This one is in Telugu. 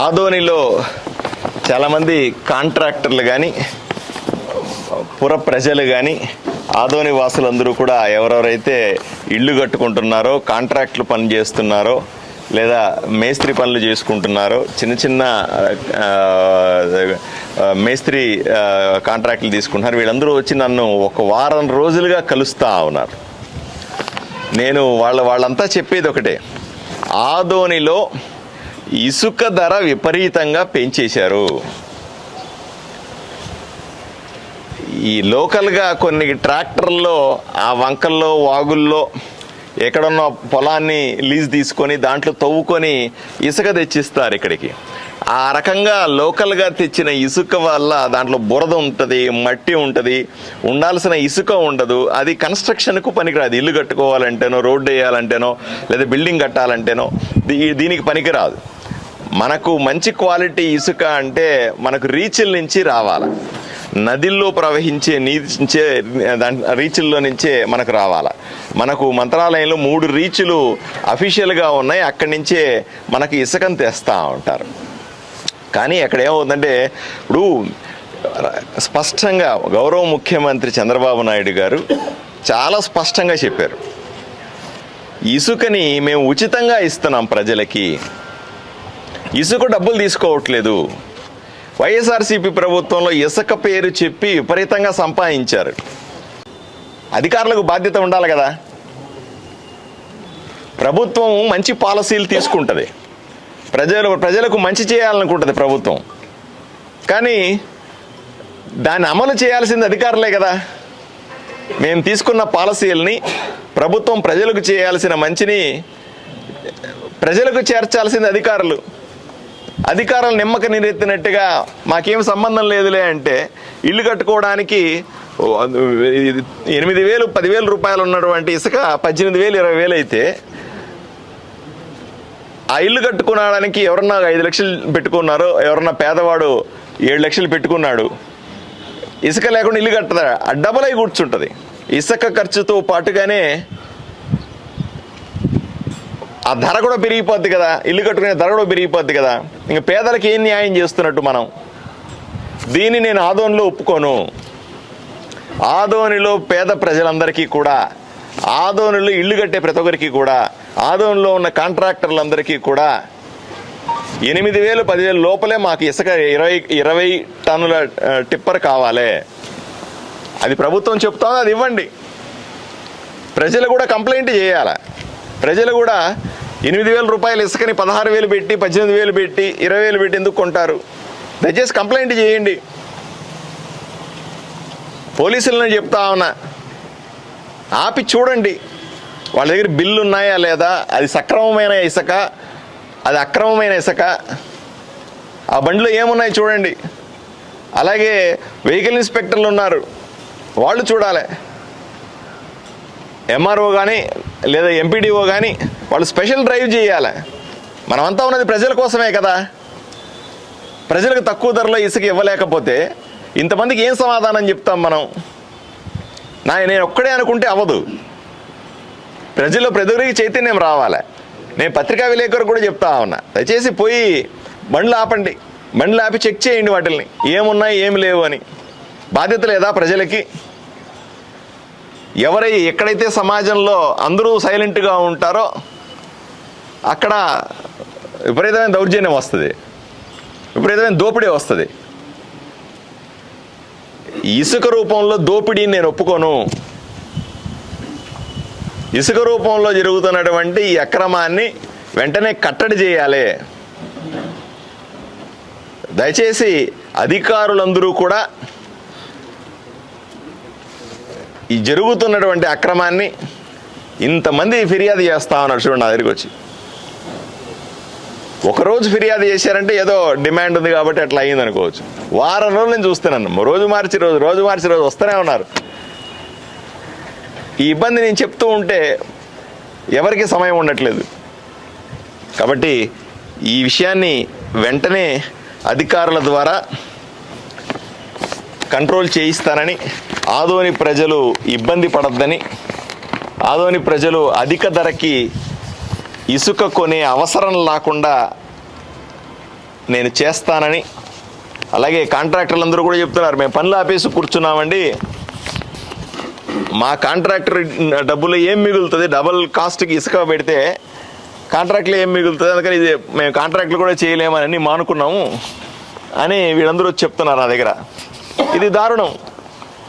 ఆదోనిలో చాలామంది కాంట్రాక్టర్లు కానీ పుర ప్రజలు కానీ ఆదోని వాసులందరూ కూడా ఎవరెవరైతే ఇళ్ళు కట్టుకుంటున్నారో కాంట్రాక్ట్లు పని చేస్తున్నారో లేదా మేస్త్రి పనులు చేసుకుంటున్నారో చిన్న చిన్న మేస్త్రి కాంట్రాక్ట్లు తీసుకుంటున్నారు. వీళ్ళందరూ వచ్చి నన్ను ఒక వారం రోజులుగా కలుస్తూ ఉన్నారు. నేను వాళ్ళ వాళ్ళంతా చెప్పేది ఒకటే. ఆదోనిలో ఇసుక ధర విపరీతంగా పెంచేశారు. ఈ లోకల్గా కొన్ని ట్రాక్టర్లో ఆ వంకల్లో వాగుల్లో ఎక్కడున్న పొలాన్ని లీజ్ తీసుకొని దాంట్లో తవ్వుకొని ఇసుక తెచ్చిస్తారు ఇక్కడికి. ఆ రకంగా లోకల్గా తెచ్చిన ఇసుక వల్ల దాంట్లో బురద ఉంటుంది మట్టి ఉంటుంది ఉండాల్సిన ఇసుక ఉండదు. అది కన్స్ట్రక్షన్కు పనికిరాదు. ఇల్లు కట్టుకోవాలంటేనో రోడ్డు వేయాలంటేనో లేదా బిల్డింగ్ కట్టాలంటేనో దీ- దీనికి పనికిరాదు. మనకు మంచి క్వాలిటీ ఇసుక అంటే మనకు రీచిల్ నుంచి రావాలి. నదిల్లో ప్రవహించే నీచే నుంచే రీచుల్లో నుంచే మనకు రావాలి. మనకు మంత్రాలయంలో మూడు రీచులు అఫీషియల్గా ఉన్నాయి. అక్కడి నుంచే మనకి ఇసుకను తెస్తూ ఉంటారు. కానీ అక్కడ ఏమవుతుందంటే ఇప్పుడు స్పష్టంగా గౌరవ ముఖ్యమంత్రి చంద్రబాబు నాయుడు గారు చాలా స్పష్టంగా చెప్పారు. ఇసుకని మేము ఉచితంగా ఇస్తున్నాం ప్రజలకి. ఇసుక డబ్బులు తీసుకోవట్లేదు. వైఎస్ఆర్సీపీ ప్రభుత్వంలో ఇసుక పేరు చెప్పి విపరీతంగా సంపాదించారు. అధికారులకు బాధ్యత ఉండాలి కదా. ప్రభుత్వం మంచి పాలసీలు తీసుకుంటుంది. ప్రజలు ప్రజలకు మంచి చేయాలనుకుంటుంది ప్రభుత్వం. కానీ దాన్ని అమలు చేయాల్సింది అధికారులే కదా. మేము తీసుకున్న పాలసీలని ప్రభుత్వం ప్రజలకు చేయాల్సిన మంచిని ప్రజలకు చేర్చాల్సింది అధికారులు. అధికారాలు నిమ్మక నీరెత్తినట్టుగా మాకేం సంబంధం లేదులే అంటే ఇల్లు కట్టుకోవడానికి ఎనిమిది వేలు పదివేల రూపాయలు ఉన్నటువంటి ఇసుక పద్దెనిమిది వేలు ఇరవై వేలు అయితే ఆ ఇల్లు కట్టుకోవడానికి ఎవరన్నా ఐదు లక్షలు పెట్టుకున్నారో ఎవరన్నా పేదవాడు ఏడు లక్షలు పెట్టుకున్నాడు ఇసుక లేకుండా ఇల్లు కట్టదా? డబుల్ డబల్ అయి కూర్చుంటుంది. ఇసుక ఖర్చుతో పాటుగానే ఆ ధర కూడా పెరిగిపోద్ది కదా. ఇల్లు కట్టుకునే ధర కూడా పెరిగిపోద్ది కదా. ఇంకా పేదలకు ఏం న్యాయం చేస్తున్నట్టు మనం? దీన్ని నేను ఆదోనిలో ఒప్పుకోను. ఆదోనిలో పేద ప్రజలందరికీ కూడా ఆదోనిలో ఇల్లు కట్టే ప్రతి ఒక్కరికి కూడా ఆదోనిలో ఉన్న కాంట్రాక్టర్లందరికీ కూడా ఎనిమిది వేలు పదివేలు లోపలే మాకు ఇసుక ఇరవై ఇరవై టన్నుల టిప్పర్ కావాలి. అది ప్రభుత్వం చెప్తోంది అది ఇవ్వండి. ప్రజలు కూడా కంప్లైంట్ చేయాలి. ప్రజలు కూడా ఎనిమిది వేల రూపాయలు ఇసుకని పదహారు వేలు పెట్టి పద్దెనిమిది వేలు పెట్టి ఇరవై వేలు పెట్టి ఎందుకు కొంటారు? దయచేసి కంప్లైంట్ చేయండి. పోలీసులను చెప్తా ఉన్నా. ఆపి చూడండి. వాళ్ళ దగ్గర బిల్లు ఉన్నాయా లేదా? అది సక్రమమైన ఇసుక అది అక్రమమైన ఇసుక. ఆ బండిలో ఏమున్నాయి చూడండి. అలాగే వెహికల్ ఇన్స్పెక్టర్లు ఉన్నారు. వాళ్ళు చూడాలి. ఎంఆర్ఓ కానీ లేదా ఎంపీడీఓ కానీ వాళ్ళు స్పెషల్ డ్రైవ్ చేయాలి. మనమంతా ఉన్నది ప్రజల కోసమే కదా. ప్రజలకు తక్కువ ధరలో ఇసుక ఇవ్వలేకపోతే ఇంతమందికి ఏం సమాధానం చెప్తాం మనం? నా నేను ఒక్కడే అనుకుంటే అవ్వదు. ప్రజల్లో ప్రజలకి చైతన్యం రావాలి. నేను పత్రికా విలేకరు కూడా చెప్తా ఉన్నా. దయచేసి పోయి బండ్లు ఆపండి. బండ్లు ఆపి చెక్ చేయండి వాటిల్ని. ఏమున్నాయి ఏమి లేవు అని. బాధ్యత లేదా ప్రజలకి? ఎవరై ఎక్కడైతే సమాజంలో అందరూ సైలెంట్గా ఉంటారో అక్కడ విపరీతమైన దౌర్జన్యం వస్తుంది. విపరీతమైన దోపిడీ వస్తుంది. ఇసుక రూపంలో దోపిడీని నేను ఒప్పుకోను. ఇసుక రూపంలో జరుగుతున్నటువంటి ఈ అక్రమాన్ని వెంటనే కట్టడి చేయాలి. దయచేసి అధికారులందరూ కూడా ఈ జరుగుతున్నటువంటి అక్రమాన్ని ఇంతమంది ఫిర్యాదు చేస్తా ఉన్నారు చూడండి నా దగ్గరికి వచ్చి. ఒకరోజు ఫిర్యాదు చేశారంటే ఏదో డిమాండ్ ఉంది కాబట్టి అట్లా అయ్యింది అనుకోవచ్చు. వారం రోజులు నేను చూస్తున్నాను రోజు మార్చి రోజు రోజు మార్చి రోజు వస్తూనే ఉన్నారు. ఈ ఇబ్బంది నేను చెప్తూ ఉంటే ఎవరికి సమయం ఉండట్లేదు. కాబట్టి ఈ విషయాన్ని వెంటనే అధికారుల ద్వారా కంట్రోల్ చేయిస్తానని ఆదోని ప్రజలు ఇబ్బంది పడద్దని ఆదోని ప్రజలు అధిక ధరకి ఇసుక కొనే అవసరం లేకుండా నేను చేస్తానని అలాగే కాంట్రాక్టర్లు అందరూ కూడా చెప్తున్నారు మేము పనులు ఆపేసి కూర్చున్నామండి. మా కాంట్రాక్టర్ డబ్బులు ఏం మిగులుతుంది? డబల్ కాస్ట్కి ఇసుక పెడితే కాంట్రాక్ట్లు ఏం మిగులుతుంది? అందుకని ఇది మేము కాంట్రాక్ట్లు కూడా చేయలేమని మానుకున్నాము అని వీళ్ళందరూ చెప్తున్నారు నా దగ్గర. ఇది దారుణం.